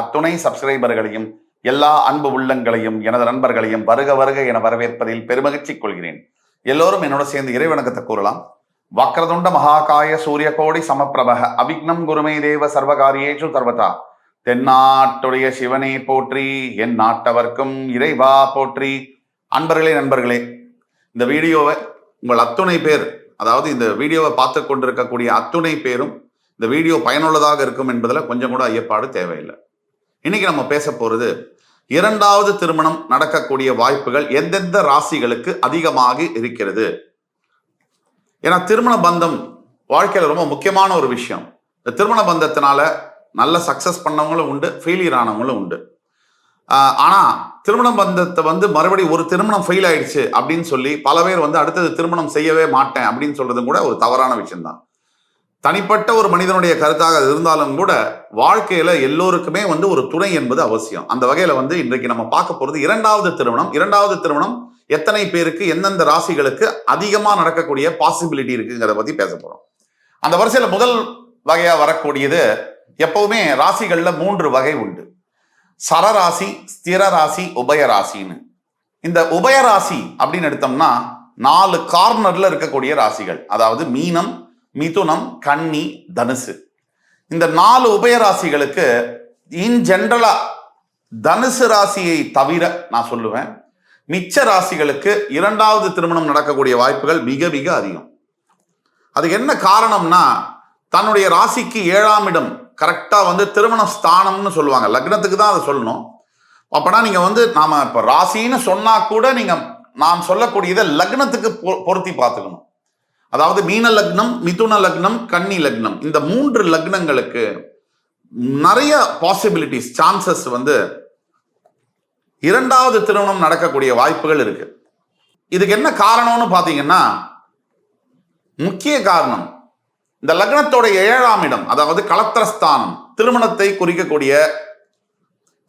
அத்துணை சப்ஸ்கிரைபர்களையும் எல்லா அன்பு உள்ளங்களையும் எனது நண்பர்களையும் வருக வருக என வரவேற்பதில் பெருமகிழ்ச்சி கொள்கிறேன். எல்லோரும் என்னோட சேர்ந்து இறைவணக்கத்தை கூறலாம். வக்ரதுண்ட மகாகாய சூரிய கோடி சமப்பிரபக அவிக்னம் குருமே தேவ சர்வகாரியேஷு சர்வதா. தென்னாட்டுடைய சிவனே போற்றி என் நாட்டவர்க்கும் இறைவா போற்றி. அன்பர்களே நண்பர்களே இந்த வீடியோவை உங்கள் அத்துணை பேர் அதாவது இந்த வீடியோவை பார்த்து கொண்டிருக்கக்கூடிய அத்துணை பேரும் இந்த வீடியோ பயனுள்ளதாக இருக்கும் என்பதில் கொஞ்சம் கூட ஐயப்பாடு தேவையில்லை. இன்னைக்கு நம்ம பேச போறது இரண்டாவது திருமணம் நடக்கக்கூடிய வாய்ப்புகள் எந்தெந்த ராசிகளுக்கு அதிகமாக இருக்கிறது? ஏன்னா திருமண பந்தம் வாழ்க்கையில ரொம்ப முக்கியமான ஒரு விஷயம். இந்த திருமண பந்தத்தினால நல்ல சக்சஸ் பண்ணவங்களும் உண்டு ஃபெயிலியர் ஆனவங்களும் உண்டு. ஆனால் ஆனா திருமண பந்தத்தை வந்து மறுபடியும் ஒரு திருமணம் ஃபெயில் ஆயிடுச்சு அப்படின்னு சொல்லி பல பேர் வந்து அடுத்தது திருமணம் செய்யவே மாட்டேன் அப்படின்னு சொல்றதும் கூட ஒரு தவறான விஷயம்தான். தனிப்பட்ட ஒரு மனிதனுடைய கருத்தாக இருந்தாலும் கூட வாழ்க்கையில எல்லோருக்குமே வந்து ஒரு துணை என்பது அவசியம். அந்த வகையில வந்து இன்றைக்கு நம்ம பார்க்க போறது இரண்டாவது திருமணம். இரண்டாவது திருமணம் எத்தனை பேருக்கு எந்தெந்த ராசிகளுக்கு அதிகமாக நடக்கக்கூடிய பாசிபிலிட்டி இருக்குங்கிறத பத்தி பேச போறோம். அந்த வரிசையில முதல் வகையா வரக்கூடியது எப்பவுமே ராசிகள்ல மூன்று வகை உண்டு. சரராசி ஸ்திர ராசி உபயராசின்னு. இந்த உபயராசி அப்படின்னு எடுத்தோம்னா நாலு கார்னர்ல இருக்கக்கூடிய ராசிகள். அதாவது மீனம் மிதுனம் கன்னி தனுசு. இந்த நாலு உபயராசிகளுக்கு இன் ஜென்ரலா தனுசு ராசியை தவிர நான் சொல்லுவேன் மிச்ச ராசிகளுக்கு இரண்டாவது திருமணம் நடக்கக்கூடிய வாய்ப்புகள் மிக மிக அதிகம். அதுக்கு என்ன காரணம்னா தன்னுடைய ராசிக்கு ஏழாம் இடம் கரெக்டாக வந்து திருமண ஸ்தானம்னு சொல்லுவாங்க. லக்னத்துக்கு தான் அதை சொல்லணும். அப்பனா நீங்க வந்து நாம இப்ப ராசின்னு சொன்னா கூட நீங்க நான் சொல்லக்கூடியதை லக்னத்துக்கு பொ- பொருத்தி பார்த்துக்கணும். அதாவது மீன லக்னம் மிதுன லக்னம் கன்னி லக்னம். இந்த மூன்று லக்னங்களுக்கு நிறைய பாசிபிலிட்டிஸ் சான்சஸ் வந்து இரண்டாவது திருமணம் நடக்கக்கூடிய வாய்ப்புகள் இருக்கு. இதுக்கு என்ன காரணம்னு பார்த்தீங்கன்னா முக்கிய காரணம் இந்த லக்னத்தோட ஏழாம் இடம் அதாவது களத்திரஸ்தானம் திருமணத்தை குறிக்கக்கூடிய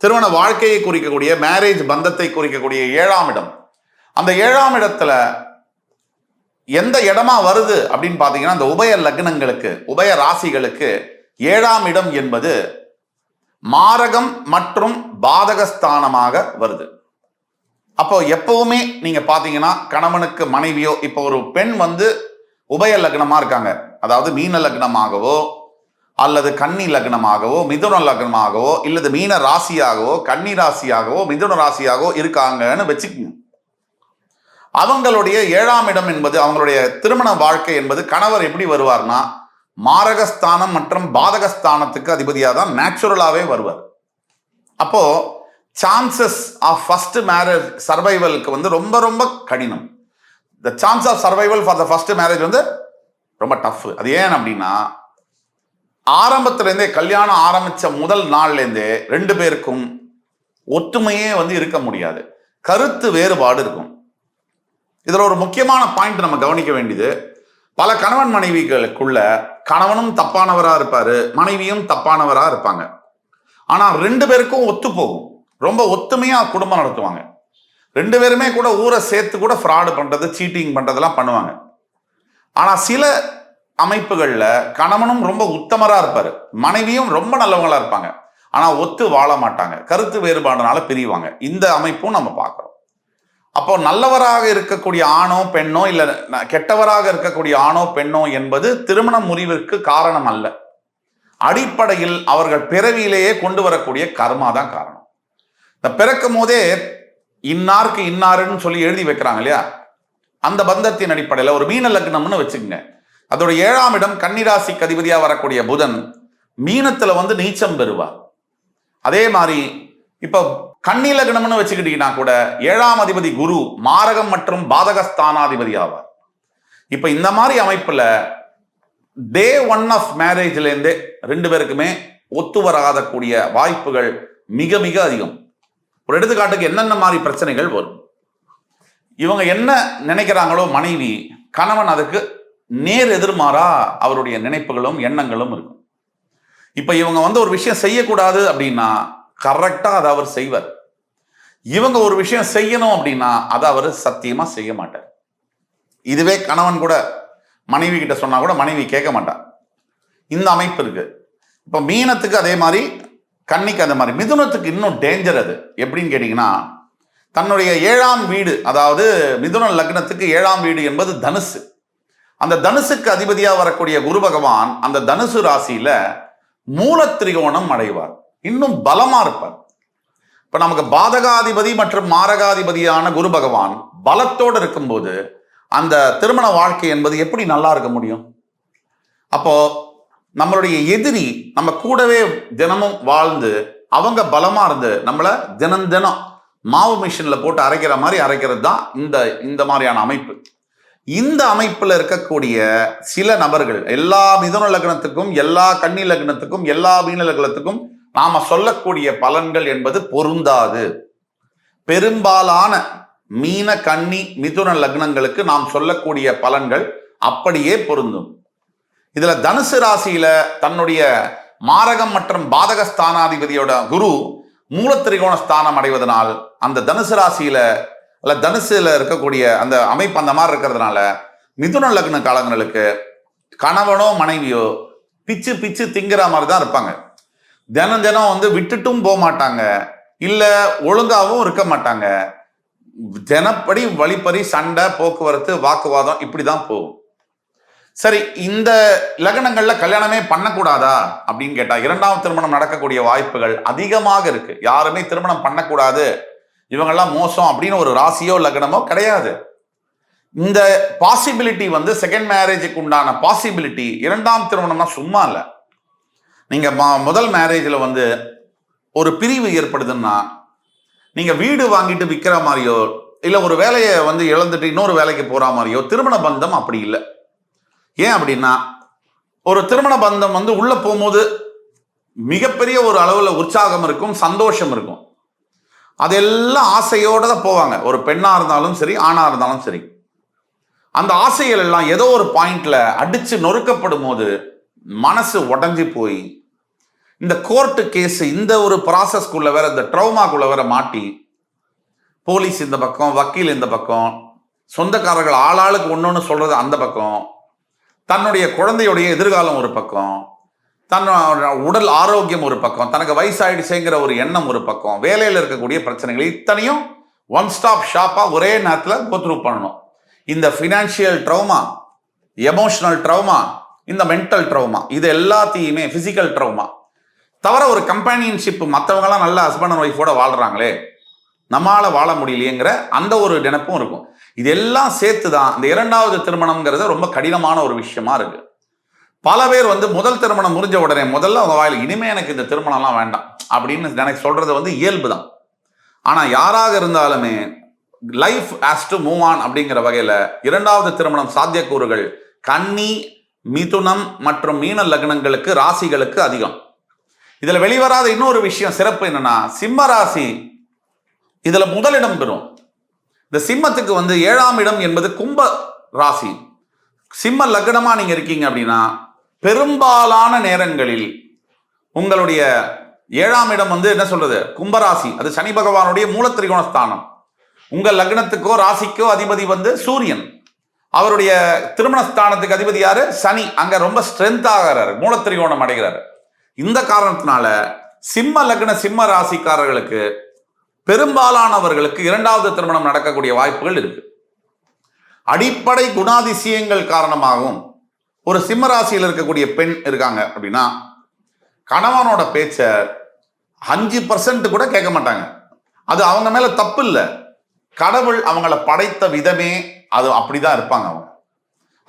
திருமண வாழ்க்கையை குறிக்கக்கூடிய மேரேஜ் பந்தத்தை குறிக்கக்கூடிய ஏழாம் இடம். அந்த ஏழாம் இடத்துல எந்த இடமா வருது அப்படின்னு பார்த்தீங்கன்னா இந்த உபய லக்னங்களுக்கு உபய ராசிகளுக்கு ஏழாம் இடம் என்பது மாரகம் மற்றும் பாதகஸ்தானமாக வருது. அப்போ எப்பவுமே நீங்க பாத்தீங்கன்னா கணவனுக்கு மனைவியோ இப்போ ஒரு பெண் வந்து உபய லக்னமா இருக்காங்க. அதாவது மீன லக்னமாகவோ அல்லது கன்னி லக்னமாகவோ மிதுன லக்னமாகவோ இல்லது மீன ராசியாகவோ கன்னி ராசியாகவோ மிதுன ராசியாகவோ இருக்காங்கன்னு வச்சுக்கோங்க. அவங்களுடைய ஏழாம் இடம் என்பது அவங்களுடைய திருமண வாழ்க்கை என்பது கணவர் எப்படி வருவார்னா மாரகஸ்தானம் மற்றும் பாதகஸ்தானத்துக்கு அதிபதியாக தான் நேச்சுரலாகவே வருவார். அப்போ சான்சஸ் ஆஃப் ஃபர்ஸ்ட் மேரேஜ் சர்வைவலுக்கு வந்து ரொம்ப ரொம்ப கடினம். The chance of survival for the first marriage வந்து ரொம்ப டஃப் அது ஏன் அப்படின்னா ஆரம்பத்துலேருந்தே கல்யாணம் ஆரம்பித்த முதல் நாள்லேருந்தே ரெண்டு பேருக்கும் ஒற்றுமையே வந்து இருக்க முடியாது. கருத்து வேறுபாடு இருக்கும். இதில் ஒரு முக்கியமான பாயிண்ட் நம்ம கவனிக்க வேண்டியது. பல கணவன் மனைவிகளுக்குள்ள கணவனும் தப்பானவராக இருப்பார் மனைவியும் தப்பானவராக இருப்பாங்க. ஆனால் ரெண்டு பேருக்கும் ஒத்து போகும். ரொம்ப ஒத்துமையாக குடும்பம் நடத்துவாங்க. ரெண்டு பேருமே கூட ஊரை சேர்த்து கூட ஃப்ராடு பண்ணுறது சீட்டிங் பண்ணுறதெல்லாம் பண்ணுவாங்க. ஆனால் சில அமைப்புகளில் கணவனும் ரொம்ப உத்தமராக இருப்பார் மனைவியும் ரொம்ப நல்லவங்களாக இருப்பாங்க. ஆனால் ஒத்து வாழ மாட்டாங்க கருத்து வேறுபாடுனால பிரிவாங்க. இந்த அமைப்பும் நம்ம பார்க்குறோம். அப்போ நல்லவராக இருக்கக்கூடிய ஆணோ பெண்ணோ இல்ல கெட்டவராக இருக்கக்கூடிய ஆணோ பெண்ணோ என்பது திருமண முறிவிற்கு காரணம் அல்ல. அடிப்படையில் அவர்கள் பிறவியிலேயே கொண்டு வரக்கூடிய கர்மா தான் காரணம். இந்த பிறக்கும் போதே இன்னாருக்கு இன்னாருன்னு சொல்லி எழுதி வைக்கிறாங்க இல்லையா? அந்த பந்தத்தின் அடிப்படையில் ஒரு மீன லக்னம்னு வச்சுக்கோங்க. அதோட ஏழாம் இடம் கன்னிராசிக்கு அதிபதியாக வரக்கூடிய புதன் மீனத்தில் வந்து நீச்சம் பெறுவா அதே மாதிரி இப்போ கன்னி கணம்னு வச்சுக்கிட்டீங்கன்னா கூட ஏழாம் அதிபதி குரு மாரகம் மற்றும் பாதகஸ்தானாதிபதி ஆவார். இப்போ இந்த மாதிரி அமைப்புல டே ஒன் ஆஃப் மேரேஜ்ல இருந்தே ரெண்டு பேருக்குமே ஒத்து வராத கூடிய வாய்ப்புகள் மிக மிக அதிகம். ஒரு எடுத்துக்காட்டுக்கு என்னென்ன மாதிரி பிரச்சனைகள் வரும்? இவங்க என்ன நினைக்கிறாங்களோ மனைவி கணவன் அதுக்கு நேர் எதிர்மாறா அவருடைய நினைப்புகளும் எண்ணங்களும் இருக்கும். இப்ப இவங்க வந்து ஒரு விஷயம் செய்யக்கூடாது அப்படின்னா கரெக்டா அதை அவர் செய்வார். இவங்க ஒரு விஷயம் செய்யணும் அப்படின்னா அதை அவர் சத்தியமா செய்ய மாட்டார். இதுவே கணவன் கூட மனைவி கிட்ட சொன்னா கூட மனைவி கேட்க மாட்டார் இந்த அமைப்பு இருக்கு. இப்ப மீனத்துக்கு அதே மாதிரி கன்னிக்கு அந்த மாதிரி மிதுனத்துக்கு இன்னும் டேஞ்சர் அது. எப்படின்னு கேட்டிங்கன்னா தன்னுடைய ஏழாம் வீடு அதாவது மிதுன லக்னத்துக்கு ஏழாம் வீடு என்பது தனுசு. அந்த தனுசுக்கு அதிபதியாக வரக்கூடிய குரு பகவான் அந்த தனுசு ராசியில மூலத்திரிகோணம் அடைவார். இன்னும் பலமா இருப்பார். இப்போ நமக்கு பாதகாதிபதி மற்றும் மாரகாதிபதியான குரு பகவான் பலத்தோடு இருக்கும்போது அந்த திருமண வாழ்க்கை என்பது எப்படி நல்லா இருக்க முடியும்? அப்போ நம்மளுடைய எதிரி நம்ம கூடவே தினமும் வாழ்ந்து அவங்க பலமாக இருந்து நம்மளை தினம் தினம் மாவு மிஷினில் போட்டு அரைக்கிற மாதிரி அரைக்கிறது தான் இந்த இந்த மாதிரியான அமைப்பு. இந்த அமைப்பில் இருக்கக்கூடிய சில நபர்கள் எல்லா மிதன லக்னத்துக்கும் எல்லா கன்னி லக்னத்துக்கும் எல்லா மீன லக்னத்துக்கும் நாம சொல்லக்கூடிய பலன்கள் என்பது பொருந்தாது. பெரும்பாலான மீன கன்னி மிதுன லக்னங்களுக்கு நாம் சொல்லக்கூடிய பலன்கள் அப்படியே பொருந்தும். இதுல தனுசு ராசியில தன்னுடைய மாரகம் மற்றும் பாதக ஸ்தானாதிபதியோட குரு மூலத்திரிகோண ஸ்தானம் அடைவதனால் அந்த தனுசு ராசியில அல்ல தனுசுல இருக்கக்கூடிய அந்த அமைப்பு அந்த மாதிரி இருக்கிறதுனால மிதுன லக்ன காலங்களுக்கு கணவனோ மனைவியோ பிச்சு பிச்சு திங்கிற மாதிரி தான் இருப்பாங்க. தினம் தினம் வந்து விட்டுட்டும் போக மாட்டாங்க. இல்ல ஒழுங்காகவும் இருக்க மாட்டாங்க. தினப்படி வழிப்பறி சண்டை போக்குவரத்து வாக்குவாதம் இப்படிதான் போகும். சரி இந்த லக்னங்கள்ல கல்யாணமே பண்ணக்கூடாதா அப்படின்னு கேட்டா இரண்டாம் திருமணம் நடக்கக்கூடிய வாய்ப்புகள் அதிகமாக இருக்கு. யாருமே திருமணம் பண்ணக்கூடாது. இவங்கெல்லாம் மோசம் அப்படின்னு ஒரு ராசியோ லக்னமோ கிடையாது. இந்த பாசிபிலிட்டி வந்து செகண்ட் மேரேஜுக்கு உண்டான பாசிபிலிட்டி இரண்டாம் திருமணம்னா சும்மா இல்லை. நீங்க முதல் மேரேஜில் வந்து ஒரு பிரிவு ஏற்படுதுன்னா நீங்க வீடு வாங்கிட்டு விற்கிற மாதிரியோ இல்லை ஒரு வேலையை வந்து இழந்துட்டு இன்னொரு வேலைக்கு போகிற மாதிரியோ திருமண பந்தம் அப்படி இல்லை. ஏன் அப்படின்னா ஒரு திருமண பந்தம் வந்து உள்ளே போகும்போது மிகப்பெரிய ஒரு அளவில் உற்சாகம் இருக்கும் சந்தோஷம் இருக்கும். அதெல்லாம் ஆசையோடு தான் போவாங்க. ஒரு பெண்ணாக இருந்தாலும் சரி ஆணாக இருந்தாலும் சரி. அந்த ஆசைகள் எல்லாம் ஏதோ ஒரு பாயிண்ட்ல அடிச்சு நொறுக்கப்படும் போது மனசு உடஞ்சி போய் இந்த கோர்ட்டு கேஸ் இந்த ஒரு ப்ராசஸ்க்குள்ள வேற இந்த ட்ரௌமாக்குள்ள வேற மாட்டி போலீஸ் இந்த பக்கம் வக்கீல் இந்த பக்கம் சொந்தக்காரர்கள் ஆளாளுக்கு ஒன்று சொல்றது அந்த பக்கம் தன்னுடைய குழந்தையுடைய எதிர்காலம் ஒரு பக்கம் தன்னோட உடல் ஆரோக்கியம் ஒரு பக்கம் தனக்கு வயசாயிடுச்சேங்கிற ஒரு எண்ணம் ஒரு பக்கம் வேலையில் இருக்கக்கூடிய பிரச்சனைகள் இத்தனையும் ஒன் ஸ்டாப் ஷாப்பாக ஒரே நேரத்தில் கோத்ரூ பண்ணணும். இந்த ஃபினான்ஷியல் ட்ரௌமா எமோஷனல் ட்ரௌமா இந்த மென்டல் ட்ரௌமா இது எல்லாத்தையுமே ஃபிசிக்கல் ட்ரௌமா தவிர ஒரு கம்பெனியன்ஷிப் மற்றவங்களாம் நல்ல ஹஸ்பண்ட் அண்ட் ஒய்ஃபோட வாழ்றாங்களே நம்மால வாழ முடியலையேங்கிற அந்த ஒரு நினப்பும் இருக்கும். இது எல்லாம் சேர்த்து தான் இந்த இரண்டாவது திருமணம்ங்கிறது ரொம்ப கடினமான ஒரு விஷயமா இருக்கு. பல பேர் வந்து முதல் திருமணம் முடிஞ்ச உடனே முதல்ல அவங்க வாயில் இனிமே எனக்கு இந்த திருமணம்லாம் வேண்டாம். அப்படின்னு எனக்கு சொல்றது வந்து இயல்பு தான். ஆனா யாராக இருந்தாலுமே life has to move on அப்படிங்கிற வகையில இரண்டாவது திருமணம் சாத்தியக்கூறுகள் கன்னி மிதுனம் மற்றும் மீன லக்னங்களுக்கு ராசிகளுக்கு அதிகம். இதில் வெளிவராத இன்னொரு விஷயம் சிறப்பு என்னன்னா சிம்ம ராசி இதில் முதலிடம் பெறும். இந்த சிம்மத்துக்கு வந்து ஏழாம் இடம் என்பது கும்ப ராசி. சிம்ம லக்னமாக நீங்கள் இருக்கீங்க அப்படின்னா பெரும்பாலான நேரங்களில் உங்களுடைய ஏழாம் இடம் வந்து என்ன சொல்றது? கும்பராசி அது சனி பகவானுடைய மூல ஸ்தானம் உங்கள் லக்னத்துக்கோ ராசிக்கோ அதிபதி வந்து சூரியன். அவருடைய திருமண ஸ்தானத்துக்கு அதிபதி யாரு? சனி. அங்க ரொம்ப ஸ்ட்ரென்த் ஆகிறாரு. மூலத்திரிகோணம் அடைகிறாரு. இந்த காரணத்தினால சிம்ம லக்ன சிம்ம ராசிக்காரர்களுக்கு பெரும்பாலானவர்களுக்கு இரண்டாவது திருமணம் நடக்கக்கூடிய வாய்ப்புகள் இருக்கு. அடிப்படை குணாதிசயங்கள் காரணமாகவும் ஒரு சிம்ம ராசியில் இருக்கக்கூடிய பெண் இருக்காங்க அப்படின்னா கணவனோட பேச்ச அஞ்சு பர்சன்ட் கூட கேட்க மாட்டாங்க. அது அவங்க மேல தப்பு இல்லை. கடவுள் அவங்கள படைத்த விதமே அது அப்படிதான் இருப்பாங்க அவங்க.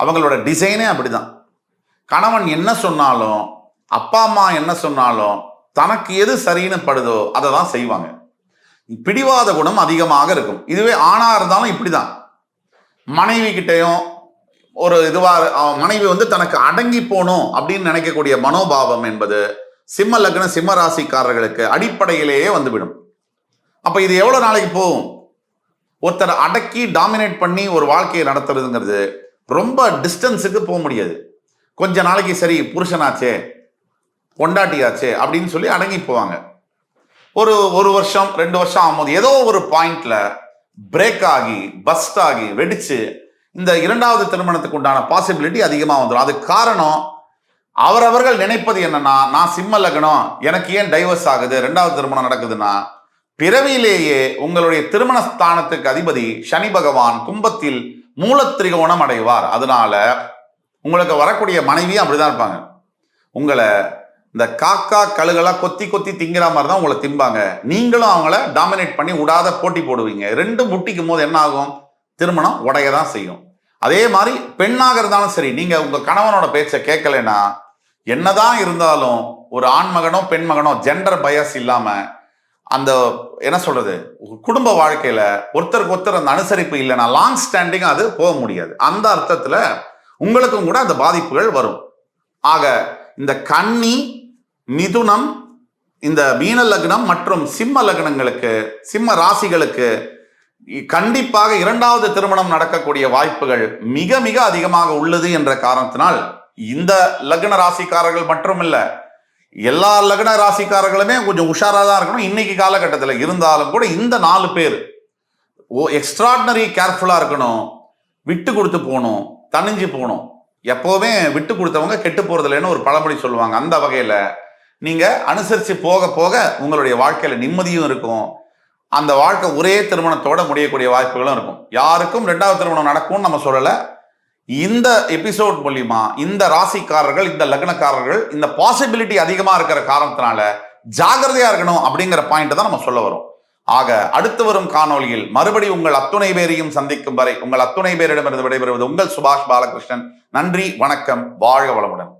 அவங்களோட டிசைனே அப்படிதான். கணவன் என்ன சொன்னாலும் அப்பா அம்மா என்ன சொன்னாலும் தனக்கு எது சரின்னு படுதோ அதை தான் செய்வாங்க. பிடிவாத குணம் அதிகமாக இருக்கும். இதுவே ஆணா இருந்தாலும் இப்படிதான். மனைவி கிட்டேயும் ஒரு இதுவா அவன் மனைவி வந்து தனக்கு அடங்கி போகணும் அப்படின்னு நினைக்கக்கூடிய மனோபாவம் என்பது சிம்ம லக்ன சிம்ம ராசிக்காரர்களுக்கு அடிப்படையிலேயே வந்துவிடும். அப்ப இது எவ்வளவு நாளைக்கு போகும்? ஒருத்தரை அடக்கி டாமினேட் பண்ணி ஒரு வாழ்க்கையை நடத்துறதுங்கிறது ரொம்ப டிஸ்டன்ஸுக்கு போக முடியாது. கொஞ்ச நாளைக்கு சரி புருஷனாச்சே பொண்டாட்டியாச்சே அப்படின்னு சொல்லி அடங்கி போவாங்க. ஒரு ஒரு வருஷம் ரெண்டு வருஷம் ஆகும்போது ஏதோ ஒரு பாயிண்ட்ல பிரேக் ஆகி பஸ்ட் ஆகி வெடிச்சு இந்த இரண்டாவது திருமணத்துக்கு உண்டான பாசிபிலிட்டி அதிகமாக வந்துடும் அதுக்கு காரணம் அவரவர்கள் நினைப்பது என்னன்னா நான் சிம்ம லக்னம் எனக்கு ஏன் டைவர்ஸ் ஆகுது ரெண்டாவது திருமணம் நடக்குதுன்னா பிறவியிலேயே உங்களுடைய திருமண ஸ்தானத்துக்கு அதிபதி சனி பகவான் கும்பத்தில் மூலத்திரிகோணம் அடைவார். அதனால உங்களுக்கு வரக்கூடிய மனைவியும் அப்படிதான் இருப்பாங்க. உங்களை இந்த காக்கா கழுகெல்லாம் கொத்தி கொத்தி திங்கிற மாதிரி தான் உங்களை திம்பாங்க. நீங்களும் அவங்கள டாமினேட் பண்ணி விடாத போட்டி போடுவீங்க. ரெண்டும் முட்டிக்கும் போது என்ன ஆகும்? திருமணம் உடைய தான் செய்யும். அதே மாதிரி பெண்ணாக இருந்தாலும் சரி நீங்க உங்க கணவனோட பேச்சை கேட்கலைன்னா என்னதான் இருந்தாலும் ஒரு ஆண் மகனோ பெண் மகனோ ஜெண்டர் பயஸ் இல்லாமல் அந்த என்ன சொல்றது? குடும்ப வாழ்க்கையில ஒருத்தருக்கு ஒருத்தர் அந்த அனுசரிப்பு இல்லைன்னா லாங் ஸ்டாண்டிங் அது போக முடியாது. அந்த அர்த்தத்துல உங்களுக்கும் கூட அந்த பாதிப்புகள் வரும். ஆக இந்த கன்னி மிதுனம் இந்த மீன லக்னம் மற்றும் சிம்ம லக்னங்களுக்கு சிம்ம ராசிகளுக்கு கண்டிப்பாக இரண்டாவது திருமணம் நடக்கக்கூடிய வாய்ப்புகள் மிக மிக அதிகமாக உள்ளது என்ற காரணத்தினால் இந்த லக்ன ராசிக்காரர்கள் மட்டுமில்ல எல்லா லக்ன ராசிக்காரர்களுமே கொஞ்சம் உஷாராக தான் இருக்கணும். இன்னைக்கு காலகட்டத்தில் இருந்தாலும் கூட இந்த நாலு பேர் ஓ எக்ஸ்ட்ராடினரி கேர்ஃபுல்லாக இருக்கணும். விட்டு கொடுத்து போகணும். தணிஞ்சு போகணும். எப்போவுமே விட்டு கொடுத்தவங்க கெட்டு போகிறதில்லைன்னு இல்லைன்னு ஒரு பழமொழி சொல்லுவாங்க. அந்த வகையில் நீங்கள் அனுசரித்து போக போக உங்களுடைய வாழ்க்கையில் நிம்மதியும் இருக்கும். அந்த வாழ்க்கை ஒரே திருமணத்தோட முடியக்கூடிய வாய்ப்புகளும் இருக்கும். யாருக்கும் ரெண்டாவது திருமணம் நடக்கும்னு நம்ம சொல்லலை. இந்த எபிசோட் மூலியமா இந்த ராசிக்காரர்கள் இந்த லக்னக்காரர்கள் இந்த பாசிபிலிட்டி அதிகமா இருக்கிற காரணத்தினால ஜாகிரதையா இருக்கணும் அப்படிங்கிற பாயிண்ட் தான் நம்ம சொல்ல வரோம். ஆக அடுத்து வரும் காணொளியில் மறுபடி உங்கள் அத்துணை பேரையும் சந்திக்கும் வரை உங்கள் அத்துணை பேரிடமிருந்து விடைபெறுவது உங்கள் சுபாஷ் பாலகிருஷ்ணன். நன்றி வணக்கம் வாழ்க வளமுடன்.